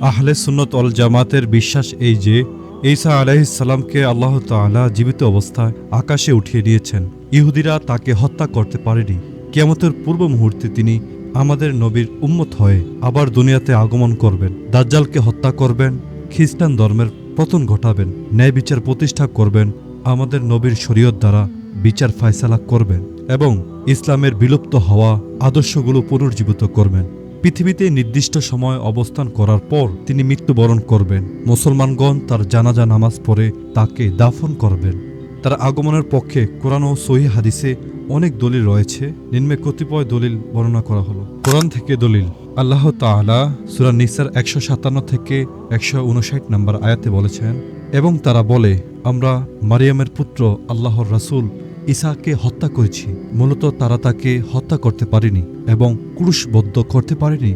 আহলে সুন্নত অল জামাতের বিশ্বাস এই যে ঈসা আলাইসাল্লামকে আল্লাহ তাআলা জীবিত অবস্থায় আকাশে উঠিয়ে নিয়েছেন ইহুদিরা তাকে হত্যা করতে পারেনি। কিয়ামতের পূর্ব মুহূর্তে তিনি আমাদের নবীর উম্মত হয়ে আবার দুনিয়াতে আগমন করবেন। দাজ্জালকে হত্যা করবেন, খ্রিস্টান ধর্মের পতন ঘটাবেন, ন্যায় বিচার প্রতিষ্ঠা করবেন, আমাদের নবীর শরীয়ত দ্বারা বিচার ফায়সালা করবেন এবং ইসলামের বিলুপ্ত হওয়া আদর্শগুলো পুনর্জীবিত করবেন। পৃথিবীতে নির্দিষ্ট সময় অবস্থান করার পর তিনি মৃত্যুবরণ করবেন। মুসলমানগণ তার জানাজা নামাজ পড়ে তাকে দাফন করবেন। তার আগমনের পক্ষে কোরআন ও সহি হাদিসে অনেক দলিল রয়েছে। নিম্নে কতিপয় দলিল বর্ণনা করা হলো। কোরআন থেকে দলিল, আল্লাহ তাআলা সূরা নিসার একশো সাতান্ন থেকে একশো উনষাট নম্বর আয়াতে বলেছেন, এবং তারা বলে, আমরা মারিয়ামের পুত্র আল্লাহর রাসূল ঈসাকে হত্যা করেছি। মূলত তারা তাকে হত্যা করতে পারেনি এবং ক্রুশবদ্ধ করতে পারেনি,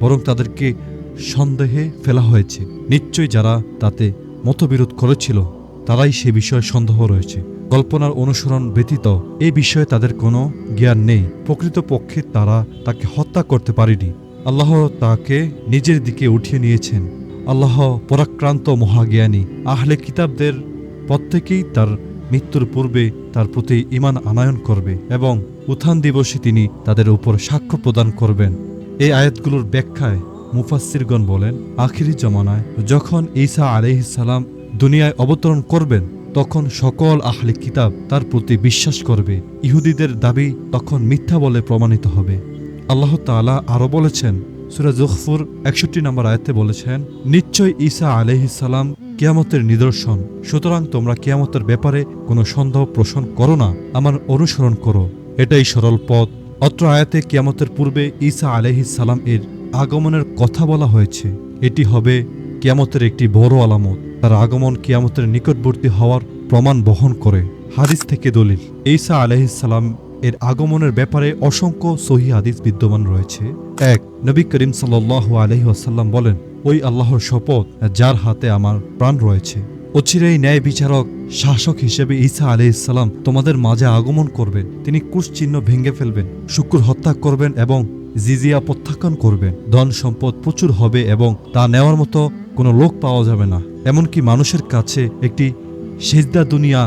বরং তাদেরকে সন্দেহে ফেলা হয়েছে। নিশ্চয়ই যারা তাতে মতবিরোধ করেছিল, তারাই সে বিষয়ে সন্দেহ রয়েছে। কল্পনার অনুসরণ ব্যতীত এ বিষয়ে তাদের কোনো জ্ঞান নেই। প্রকৃতপক্ষে তারা তাকে হত্যা করতে পারেনি। আল্লাহ তাকে নিজের দিকে উঠিয়ে নিয়েছেন। আল্লাহ পরাক্রান্ত মহাজ্ঞানী, আহলে কিতাবদের প্রত্যেকেই তার মৃত্যুর পূর্বে তার প্রতি ইমান আনায়ন করবে এবং উত্থান দিবসে তিনি তাদের উপর সাক্ষ্য প্রদান করবেন। এই আয়াতগুলোর ব্যাখ্যায় মুফাসসিরগণ বলেন, আখিরি জমানায় যখন ঈসা আলাইহিসসালাম দুনিয়ায় অবতরণ করবেন, তখন সকল আহলে কিতাব তার প্রতি বিশ্বাস করবে। ইহুদিদের দাবি তখন মিথ্যা বলে প্রমাণিত হবে। আল্লাহ তাআলা আরও বলেছেন, সুরা জুখফুর একষট্টি নম্বর আয়াতে বলেছেন নিশ্চয় ঈসা আলহিসাল্লাম কিয়ামতের নিদর্শন। সুতরাং তোমরা কিয়ামতের ব্যাপারে কোনো সন্দেহ পোষণ করো না, আমার অনুসরণ করো। এটাই সরল পথ। অত্র আয়াতে কিয়ামতের পূর্বে ঈসা আলহিসাল্লাম এর আগমনের কথা বলা হয়েছে। এটি হবে কিয়ামতের একটি বড় আলামত। তার আগমন কিয়ামতের নিকটবর্তী হওয়ার প্রমাণ বহন করে। হাদিস থেকে দলিল, ঈসা আলহিসাল্লাম এর আগমনের ব্যাপারে অসংখ্য সহি হাদিস বিদ্যমান রয়েছে। এক, নবী করিম সাল্লাহ আলহিহাসাল্লাম বলেন ওই আল্লাহর শপথ, যার হাতে আমার প্রাণ রয়েছে। অচিরেই ন্যায় বিচারক শাসক হিসেবে ঈসা আলি ইসলাম তোমাদের মাঝে আগমন করবেন। তিনি কুশ চিহ্ন ভেঙে ফেলবেন, শুক্র হত্যা করবেন এবং জিজিয়া প্রত্যাখ্যান করবেন। ধন সম্পদ প্রচুর হবে এবং তা নেওয়ার মতো কোনো লোক পাওয়া যাবে না। এমনকি মানুষের কাছে একটি সেজদা দুনিয়া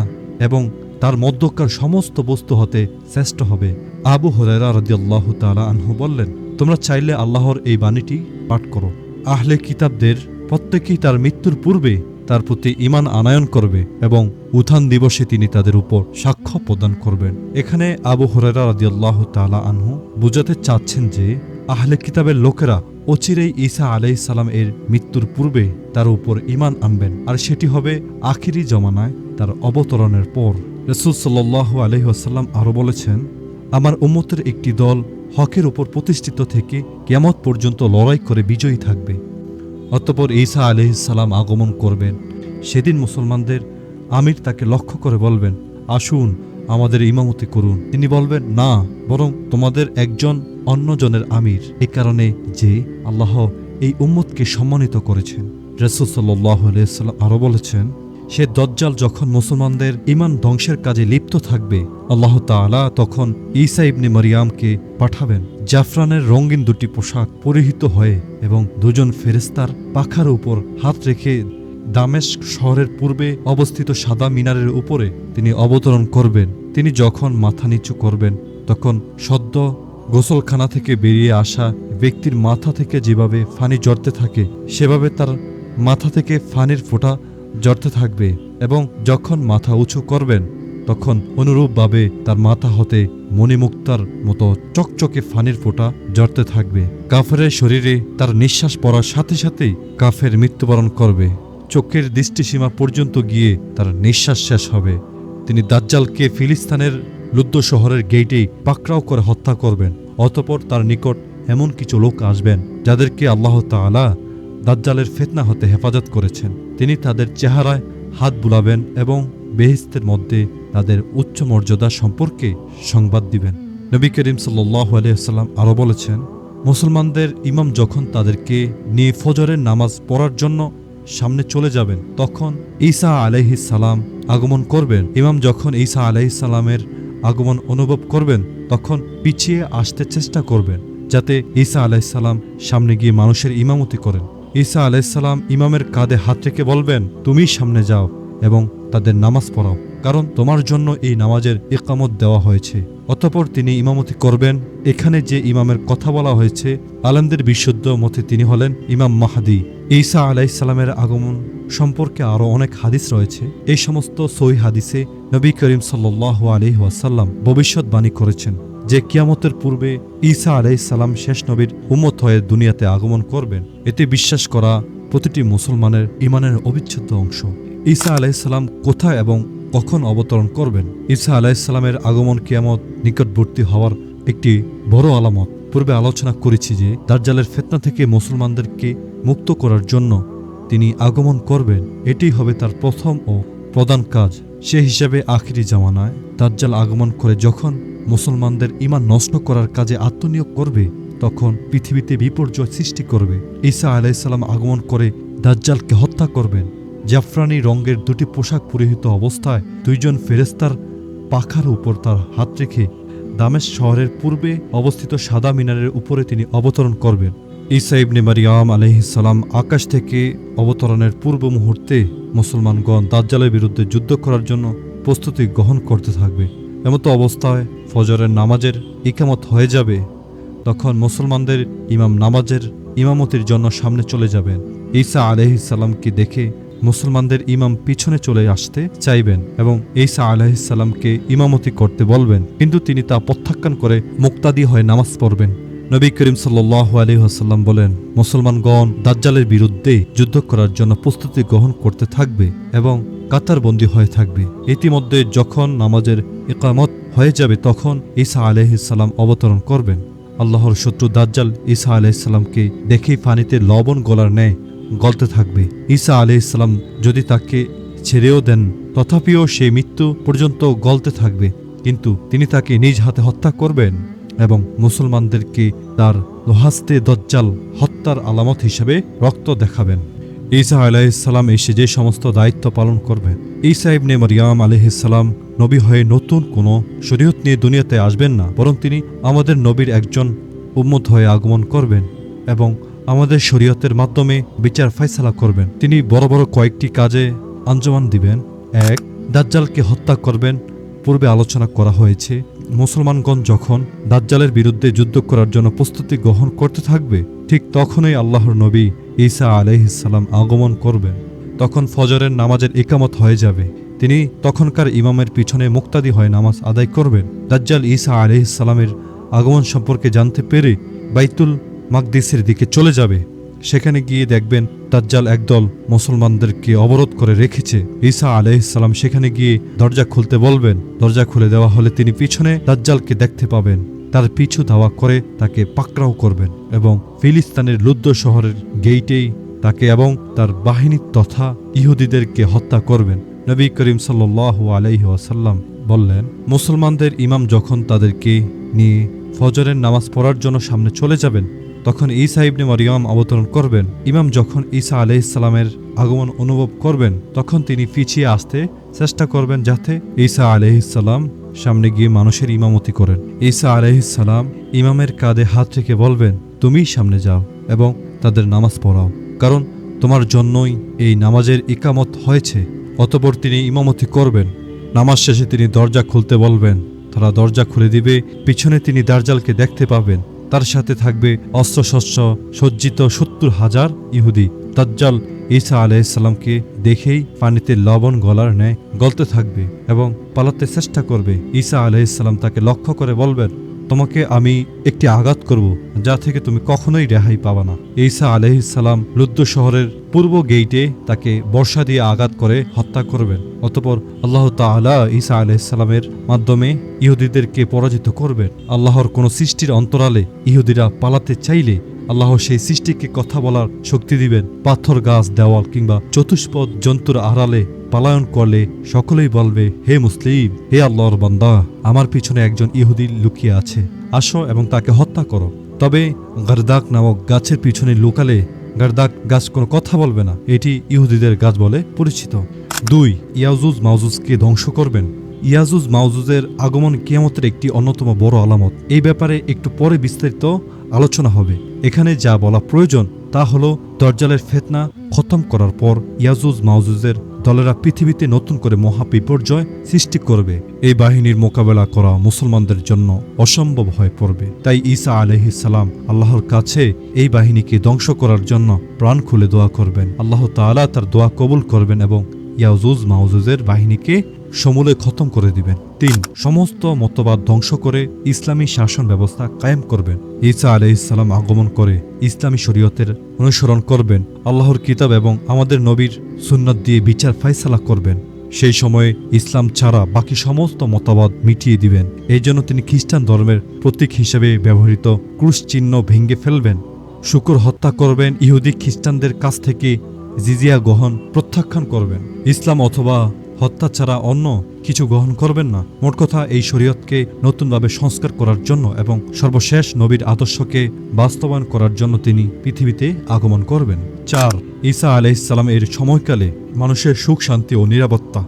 এবং তার মধ্যকার সমস্ত বস্তু হতে শ্রেষ্ঠ হবে। আবু হরাইরা রদিয়াল্লাহ তালা আনহু বললেন, তোমরা চাইলে আল্লাহর এই বাণীটি পাঠ করো। আহলে কিতাবদের প্রত্যেকেই তার মৃত্যুর পূর্বে তার প্রতি ইমান আনায়ন করবে এবং উত্থান দিবসে তিনি তাদের উপর সাক্ষ্য প্রদান করবেন। এখানে আবু হরেরা রাদিয়াল্লাহ তালা আনহু বুঝাতে চাচ্ছেন যে, আহলে কিতাবের লোকেরা অচিরেই ঈসা আলাইসাল্লাম এর মৃত্যুর পূর্বে তার উপর ইমান আনবেন আর সেটি হবে আখিরি জমানায় তার অবতরণের পর। রসুল সাল্লাহ আরও বলেছেন, আমার উম্মতের একটি দল হকের ওপর প্রতিষ্ঠিত থেকে কেমত পর্যন্ত লড়াই করে বিজয়ী থাকবে। অতপর ঈসা আলহিসাল্লাম আগমন করবেন। সেদিন মুসলমানদের আমির তাকে লক্ষ্য করে বলবেন, আসুন, আমাদের ইমামতি করুন। তিনি বলবেন, না, বরং তোমাদের একজন অন্যজনের আমির। এ কারণে যে আল্লাহ এই উম্মতকে সম্মানিত করেছেন। রসুল সাল্লাহ আলিয়াল্লাম আরও বলেছেন সে দজ্জাল যখন মুসলমানদের ইমান ধ্বংসের কাজে লিপ্ত থাকবে, আল্লাহ তাআলা তখন ঈসা ইবনে মারিয়ামকে পাঠাবেন। জাফরানের রঙিন দুটি পোশাক পরিহিত হয়ে এবং দুজন ফেরেস্তার পাখার উপর হাত রেখে দামেস্ক শহরের পূর্বে অবস্থিত সাদা মিনারের উপরে তিনি অবতরণ করবেন। তিনি যখন মাথা নিচু করবেন, তখন সদ্য গোসলখানা থেকে বেরিয়ে আসা ব্যক্তির মাথা থেকে যেভাবে ফানি জড়তে থাকে, সেভাবে তার মাথা থেকে ফানির ফোঁটা জড়তে থাকবে এবং যখন মাথা উঁচু করবেন, তখন অনুরূপভাবে তার মাথা হতে মণিমুক্তার মতো চকচকে ফানির ফোঁটা জড়তে থাকবে। কাফেরের শরীরে তার নিঃশ্বাস পড়ার সাথে সাথেই কাফের মৃত্যুবরণ করবে। চোখের দৃষ্টিসীমা পর্যন্ত গিয়ে তার নিঃশ্বাস শেষ হবে। তিনি দাজ্জালকে ফিলিস্তানের লুদ্দ শহরের গেইটেই পাকড়াও করে হত্যা করবেন। অতপর তার নিকট এমন কিছু লোক আসবেন, যাদেরকে আল্লাহ তাআলা দাজ্জালের ফেতনা হতে হেফাজত করেছেন। তিনি তাদের চেহারায় হাত বুলাবেন এবং বেহিস্তের মধ্যে তাদের উচ্চ মর্যাদা সম্পর্কে সংবাদ দিবেন। নবী করিম সাল্লাহ আলিয়াল্লাম আরও বলেছেন, মুসলমানদের ইমাম যখন তাদেরকে নিয়ে ফজরের নামাজ পড়ার জন্য সামনে চলে যাবেন, তখন ঈসা আলাইহিস সালাম আগমন করবেন। ইমাম যখন ঈসা আলাইহিস সালামের আগমন অনুভব করবেন, তখন পিছিয়ে আসতে চেষ্টা করবেন, যাতে ঈসা আলাইসাল্লাম সামনে গিয়ে মানুষের ইমামতি করেন। ঈসা আলাইসাল্লাম ইমামের কাঁধে হাত রেখে বলবেন, তুমি সামনে যাও এবং তাদের নামাজ পড়াও, কারণ তোমার জন্য এই নামাজের একামত দেওয়া হয়েছে। অতপর তিনি ইমামতি করবেন। এখানে যে ইমামের কথা বলা হয়েছে, আলমদের বিশুদ্ধ মতে তিনি হলেন ইমাম মাহাদি। ঈসা আলাইসাল্লামের আগমন সম্পর্কে আরও অনেক হাদিস রয়েছে। এই সমস্ত সই হাদিসে নবী করিম সাল্লাহ আলি ওয়াসাল্লাম ভবিষ্যৎবাণী করেছেন। যে কিয়ামতের পূর্বে ঈসা আলাইসাল্লাম শেষ নবীর উম্মত হয়ে দুনিয়াতে আগমন করবেন এতে বিশ্বাস করা প্রতিটি মুসলমানের ইমানের অবিচ্ছেদ্য অংশ। ঈসা আলাইসাল্লাম কোথায় এবং কখন অবতরণ করবেন? ঈসা আলাইসাল্লামের আগমন কিয়ামত নিকটবর্তী হওয়ার একটি বড় আলামত। পূর্বে আলোচনা করেছি যে দার্জালের ফেতনা থেকে মুসলমানদেরকে মুক্ত করার জন্য তিনি আগমন করবেন। এটি হবে তার প্রথম ও প্রধান কাজ। সে হিসাবে আখিরি জামানায় দাজ্জাল আগমন করে যখন মুসলমানদের ইমান নষ্ট করার কাজে আত্মনিয়োগ করবে, তখন পৃথিবীতে বিপর্যয় সৃষ্টি করবে। ঈসা আলাইসাল্লাম আগমন করে দাজ্জালকে হত্যা করবেন। জাফরানি রঙের দুটি পোশাক পরিহিত অবস্থায় দুইজন ফেরেস্তার পাখার উপর তার হাত রেখে দামেশ শহরের পূর্বে অবস্থিত সাদা মিনারের উপরে তিনি অবতরণ করবেন। ঈসা ইবনে মারিয়াম আলহিসাল্লাম আকাশ থেকে অবতরণের পূর্ব মুহূর্তে মুসলমানগণ দাজ্জালের বিরুদ্ধে যুদ্ধ করার জন্য প্রস্তুতি গ্রহণ করতে থাকবে। এমতো অবস্থায় ফজরের নামাজের ইকামত হয়ে যাবে, তখন মুসলমানদের ইমাম নামাজের ইমামতির জন্য সামনে চলে যাবেন। ঈসা আলহিসাল্লামকে দেখে মুসলমানদের ইমাম পিছনে চলে আসতে চাইবেন এবং ঈসা আলাহিসাল্লামকে ইমামতি করতে বলবেন। কিন্তু তিনি তা প্রত্যাখ্যান করে মুক্তাদি হয়ে নামাজ পড়বেন। নবী করিম সাল্লাহ আলহিহাসাল্লাম বলেন, মুসলমানগণ দাজ্জালের বিরুদ্ধে যুদ্ধ করার জন্য প্রস্তুতি গ্রহণ করতে থাকবে এবং কাতারবন্দি হয়ে থাকবে। ইতিমধ্যে যখন নামাজের একামত হয়ে যাবে, তখন ঈসা আলহিসাল্লাম অবতরণ করবেন। আল্লাহর শত্রু দাজ্জাল ঈসা আলাইসাল্লামকে দেখেই পানিতে লবণ গলার ন্যায় গলতে থাকবে। ঈসা আলাইসাল্লাম যদি তাকে ছেড়েও দেন, তথাপিও সে মৃত্যু পর্যন্ত গলতে থাকবে। কিন্তু তিনি তাকে নিজ হাতে হত্যা করবেন এবং মুসলমানদেরকে তার লোহাস্তে দজ্জাল হত্যার আলামত হিসেবে রক্ত দেখাবেন। ঈসা আলাইসাল্লাম এসে যে সমস্ত দায়িত্ব পালন করবেন ঈসা ইবনে মরিয়াম আলহিসাল্লাম নবী হয়ে নতুন কোনো শরীয়ত নিয়ে দুনিয়াতে আসবেন না, বরং তিনি আমাদের নবীর একজন উম্মত হয়ে আগমন করবেন এবং আমাদের শরীয়তের মাধ্যমে বিচার ফয়সালা করবেন। তিনি বড় বড় কয়েকটি কাজে আঞ্জমান দিবেন। এক, দাজ্জালকে হত্যা করবেন। পূর্বে আলোচনা করা হয়েছে, মুসলমানগণ যখন দাজ্জালের বিরুদ্ধে যুদ্ধ করার জন্য প্রস্তুতি গ্রহণ করতে থাকবে, ঠিক তখনই আল্লাহর নবী ঈসা আলহিসাল্লাম আগমন করবেন। তখন ফজরের নামাজের একামত হয়ে যাবে। তিনি তখনকার ইমামের পিছনে মুক্তাদি হয়ে নামাজ আদায় করবেন। দাজ্জাল ঈসা আলহিসাল্লামের আগমন সম্পর্কে জানতে পেরে বাইতুল মাকদিসের দিকে চলে যাবে। সেখানে গিয়ে দেখবেন দাজ্জাল একদল মুসলমানদেরকে অবরোধ করে রেখেছে। ঈসা আলহিসাল্লাম সেখানে গিয়ে দরজা খুলতে বলবেন। দরজা খুলে দেওয়া হলে তিনি পিছনে দাজ্জালকে দেখতে পাবেন। তার পিছু ধাওয়া করে তাকে পাকড়াও করবেন এবং ফিলিস্তানের লুদ্দ শহরের গেইটেই তাকে এবং তার বাহিনী তথা ইহুদিদেরকে হত্যা করবেন। নবী করিম সাল্লাহ আলাইহি ওয়াসাল্লাম বললেন, মুসলমানদের ইমাম যখন তাদেরকে নিয়ে ফজরের নামাজ পড়ার জন্য সামনে চলে যাবেন, তখন ঈসা ইবনে মরিয়ম অবতরণ করবেন। ইমাম যখন ঈসা আলহিসাল্লামের আগমন অনুভব করবেন, তখন তিনি পিছিয়ে আসতে চেষ্টা করবেন যাতে ঈসা আলহিসাল্লাম সামনে গিয়ে মানুষের ইমামতি করেন। ঈসা আলহিসাল্লাম ইমামের কাঁধে হাত রেখে বলবেন, তুমিই সামনে যাও এবং তাদের নামাজ পড়াও। কারণ তোমার জন্যই এই নামাজের ইকামত হয়েছে। অতপর তিনি ইমামতি করবেন। নামাজ শেষে তিনি দরজা খুলতে বলবেন, তারা দরজা খুলে দিবে, পিছনে তিনি দার্জালকে দেখতে পাবেন। তার সাথে থাকবে অস্ত্রশস্ত্র, সজ্জিত সত্তর হাজার ইহুদি। দাজ্জাল ঈসা আলাইসাল্লামকে দেখেই পানিতে লবণ গলার ন্যায় গলতে থাকবে এবং পালাতে চেষ্টা করবে। ঈসা আলাইসাল্লাম তাকে লক্ষ্য করে বলবেন, তোমাকে আমি একটি আঘাত করব, যা থেকে তুমি কখনোই রেহাই পাবা না। ঈসা আলহিসাল্লাম লুদ্দ শহরের পূর্ব গেইটে তাকে বর্ষা দিয়ে আঘাত করে হত্যা করবেন। অতপর আল্লাহ তাআলা ঈসা আলাইসাল্লামের মাধ্যমে ইহুদিদেরকে পরাজিত করবেন। আল্লাহর কোনো সৃষ্টির অন্তরালে ইহুদিরা পালাতে চাইলে আল্লাহ সেই সৃষ্টিকে কথা বলার শক্তি দিবেন। পাথর, গাছ, দেওয়াল কিংবা চতুষ্পদ জন্তুর আড়ালে পালায়ন করলে সকলেই বলবে, হে মুসলিম, হে আল্লাহর বান্দা, আমার পিছনে একজন ইহুদি লুকিয়ে আছে। আসো এবং তাকে হত্যা করো। তবে গারদাক নামক গাছের পিছনে লুকালে গারদাক গাছ কোনো কথা বলবে না। এটি ইহুদিদের গাছ বলে পরিচিত। দুই, ইয়াজুজ মাউজুজকে ধ্বংস করবেন। ইয়াজুজ মাউজুজের আগমন কিয়ামতের একটি অন্যতম বড় আলামত। এই ব্যাপারে একটু পরে বিস্তারিত আলোচনা হবে। এখানে যা বলা প্রয়োজন তা হল দরজালের ফেতনা খতম করার পর ইয়াজুজ মাউজুজের দলেরা পৃথিবীতে নতুন করে মহা বিপর্যয় সৃষ্টি করবে। এই বাহিনীর মোকাবেলা করা মুসলমানদের জন্য অসম্ভব হয়ে পড়বে। তাই ঈসা আলহি সালাম আল্লাহর কাছে এই বাহিনীকে ধ্বংস করার জন্য প্রাণ খুলে দোয়া করবেন। আল্লাহ তাআলা তার দোয়া কবুল করবেন এবং ইয়াজুজ মাউজুজের বাহিনীকে সমূলে খতম করে দিবেন। তিন, সমস্ত মতবাদ ধ্বংস করে ইসলামী শাসন ব্যবস্থা কায়েম করবেন। ঈসা আলাইসাল্লাম আগমন করে ইসলামী শরীয়তের অনুসরণ করবেন। আল্লাহর কিতাব এবং আমাদের নবীর সুন্নত দিয়ে বিচার ফাইসালা করবেন। সেই সময়ে ইসলাম ছাড়া বাকি সমস্ত মতবাদ মিটিয়ে দিবেন। এই জন্য তিনি খ্রিস্টান ধর্মের প্রতীক হিসেবে ব্যবহৃত ক্রুশ চিহ্ন ভেঙে ফেলবেন। শুকুর হত্যা করবেন ইহুদি খ্রিস্টানদের কাছ থেকে জিজিয়া গ্রহণ প্রত্যাখ্যান করবেন। ইসলাম অথবা হত্যা ছাড়া অন্য কিছু গ্রহণ করবেন না। মোট কথা, এই শরীয়তকে নতুনভাবে সংস্কার করার জন্য এবং সর্বশেষ নবীর আদর্শকে বাস্তবায়ন করার জন্য তিনি পৃথিবীতে আগমন করবেন। চার, ঈসা আলাইসাল্লাম এর সময়কালে মানুষের সুখ, শান্তি ও নিরাপত্তা।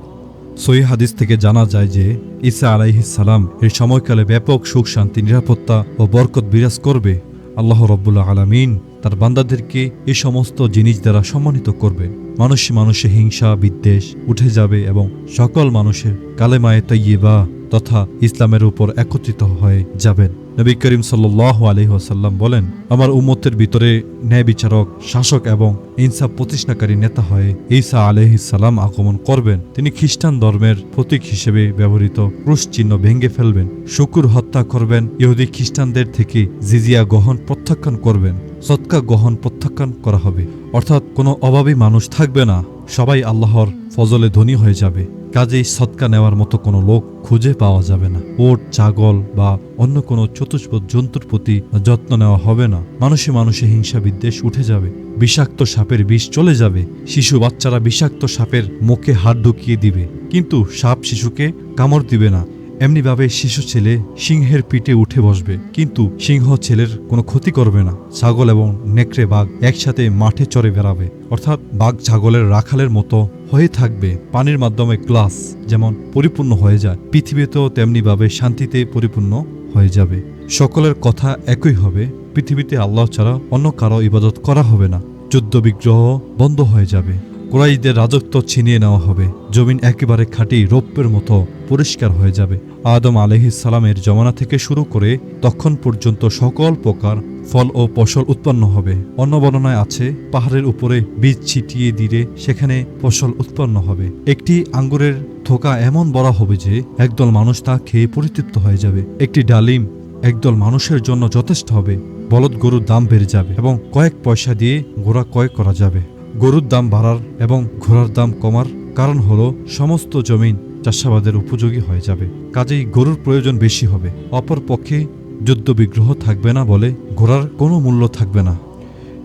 সহি হাদিস থেকে জানা যায় যে, ঈসা আলাইহিসাল্লাম এর সময়কালে ব্যাপক সুখ, শান্তি, নিরাপত্তা ও বরকত বিরাজ করবে। আল্লাহ রব্বুল্লাহ আলামিন তার বান্দাদেরকে এ সমস্ত জিনিস দ্বারা সম্মানিত করবেন মানুষ মানুষে হিংসা, বিদ্বেষ উঠে যাবে এবং সকল মানুষের কালেমায়ে তৈবা তথা ইসলামের উপর একত্রিত হয়ে যাবেন। নবী করিম সাল্লাহ আলহিহাসাল্লাম বলেন, আমার উম্মতের ভিতরে ন্যায় বিচারক শাসক এবং ইনসাফ প্রতিষ্ঠাকারী নেতা হয়ে ঈসা আলহিসাল্লাম আগমন করবেন। তিনি খ্রিস্টান ধর্মের প্রতীক হিসেবে ব্যবহৃত ক্রুশ চিহ্ন ভেঙে ফেলবেন। শুকুর হত্যা করবেন। ইহুদি খ্রিস্টানদের থেকে জিজিয়া গ্রহণ প্রত্যাখ্যান করবেন। সৎকা গ্রহণ প্রত্যাখ্যান করা হবে। অর্থাৎ কোনো অভাবী মানুষ থাকবে না। সবাই আল্লাহর ফজলে ধনী হয়ে যাবে। কাজেই সৎকা নেওয়ার মতো কোনো লোক খুঁজে পাওয়া যাবে না। ওট, ছাগল বা অন্য কোনো চতুষ্পদ জন্তুর প্রতি যত্ন নেওয়া হবে না। মানুষে মানুষে হিংসা বিদ্বেষ উঠে যাবে। বিষাক্ত সাপের বিষ চলে যাবে। শিশু বাচ্চারা বিষাক্ত সাপের মুখে হাত ঢুকিয়ে দিবে। কিন্তু সাপ শিশুকে কামড় দিবে না। এমনিভাবে শিশু ছেলে সিংহের পিঠে উঠে বসবে, কিন্তু সিংহ ছেলের কোনো ক্ষতি করবে না। ছাগল এবং নেকড়ে বাঘ একসাথে মাঠে চড়ে বেড়াবে, অর্থাৎ বাঘ ছাগলের রাখালের মতো হয়ে থাকবে। পানির মাধ্যমে গ্লাস যেমন পরিপূর্ণ হয়ে যায়, পৃথিবীতেও তেমনিভাবে শান্তিতে পরিপূর্ণ হয়ে যাবে। সকলের কথা একই হবে, পৃথিবীতে আল্লাহ ছাড়া অন্য কারও ইবাদত করা হবে না। যুদ্ধ বিগ্রহ বন্ধ হয়ে যাবে। কোরাইশদের রাজত্ব ছিনিয়ে নেওয়া হবে। জমিন একেবারে খাঁটি রৌপ্যের মতো পরিষ্কার হয়ে যাবে। আদম আলহিসালামের জমানা থেকে শুরু করে তখন পর্যন্ত সকল প্রকার ফল ও ফসল উৎপন্ন হবে। অন্য বর্ণনায় আছে, পাহাড়ের উপরে বীজ ছিটিয়ে দিলে সেখানে ফসল উৎপন্ন হবে। একটি আঙ্গুরের থোকা এমন বড় হবে যে, একদল মানুষ তা খেয়ে পরিতৃপ্ত হয়ে যাবে। একটি ডালিম একদল মানুষের জন্য যথেষ্ট হবে। বলদ গরুর দাম বেড়ে যাবে এবং কয়েক পয়সা দিয়ে ঘোড়া ক্রয় করা যাবে। গরুর দাম বাড়ার এবং ঘোড়ার দাম কমার কারণ হলো সমস্ত জমিন চাষাবাদের উপযোগী হয়ে যাবে। কাজেই গরুর প্রয়োজন বেশি হবে। অপরপক্ষে যুদ্ধ বিগ্রহ থাকবে না বলে ঘোড়ার কোনো মূল্য থাকবে না।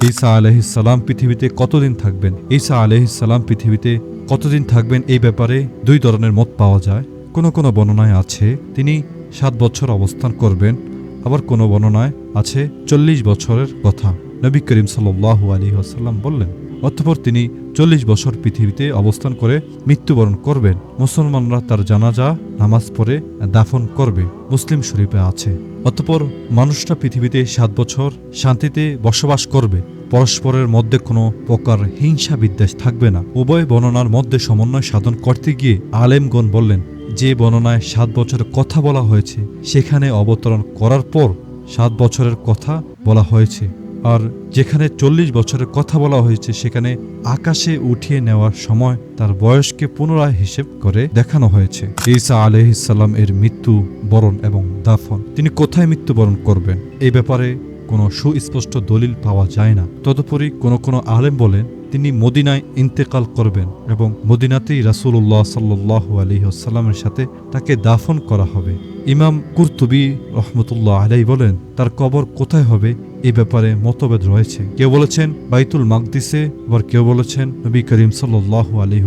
ঈসা আলহিসাল্লাম পৃথিবীতে কতদিন থাকবেন? ঈসা আলহিসাল্লাম পৃথিবীতে কতদিন থাকবেন এই ব্যাপারে দুই ধরনের মত পাওয়া যায়। কোনো কোনো বর্ণনায় আছে, তিনি সাত বছর অবস্থান করবেন, আবার কোনো বর্ণনায় আছে চল্লিশ বছরের কথা। নবী করিম সাল্লাহ আলী আসাল্লাম বললেন অতঃপর তিনি চল্লিশ বছর পৃথিবীতে অবস্থান করে মৃত্যুবরণ করবেন। মুসলমানরা তার জানাজা, নামাজ পড়ে দাফন করবে। মুসলিম শরীফে আছে। অতঃপর মানুষটা পৃথিবীতে সাত বছর শান্তিতে বসবাস করবে। পরস্পরের মধ্যে কোনো প্রকার হিংসা বিদ্বেষ থাকবে না। উভয় বর্ণনার মধ্যে সমন্বয় সাধন করতে গিয়ে আলেমগণ বললেন, যে বর্ণনায় সাত বছরের কথা বলা হয়েছে, সেখানে অবতরণ করার পর সাত বছরের কথা বলা হয়েছে। আর যেখানে চল্লিশ বছরের কথা বলা হয়েছে, সেখানে আকাশে উঠিয়ে নেওয়ার সময় তার বয়সকে পুনরায় হিসেব করে দেখানো হয়েছে। ঈসা আলহিসাল্লাম এর মৃত্যু বরণ এবং দাফন। তিনি কোথায় মৃত্যুবরণ করবেন? এই ব্যাপারে কোনো সুস্পষ্ট দলিল পাওয়া যায় না। তদুপরি কোনো কোনো আলেম বলেন, তিনি মদিনায় ইন্তেকাল করবেন এবং মদিনাতেই রাসুল্লাহ সাল্লাহ আলহিহাস্লামের সাথে তাকে দাফন করা হবে। ইমাম কুরতুবি রহমতুল্লাহ আলাই বলেন, তার কবর কোথায় হবে এই ব্যাপারে মতভেদ রয়েছে। কেউ বলেছেন বাইতুল মাকদিসে, আবার কেউ বলেছেন নবী করিম সাল্লাহ আলী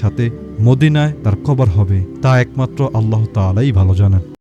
সাথে মদিনায় তার কবর হবে। তা একমাত্র আল্লাহ তালাই ভালো জানেন।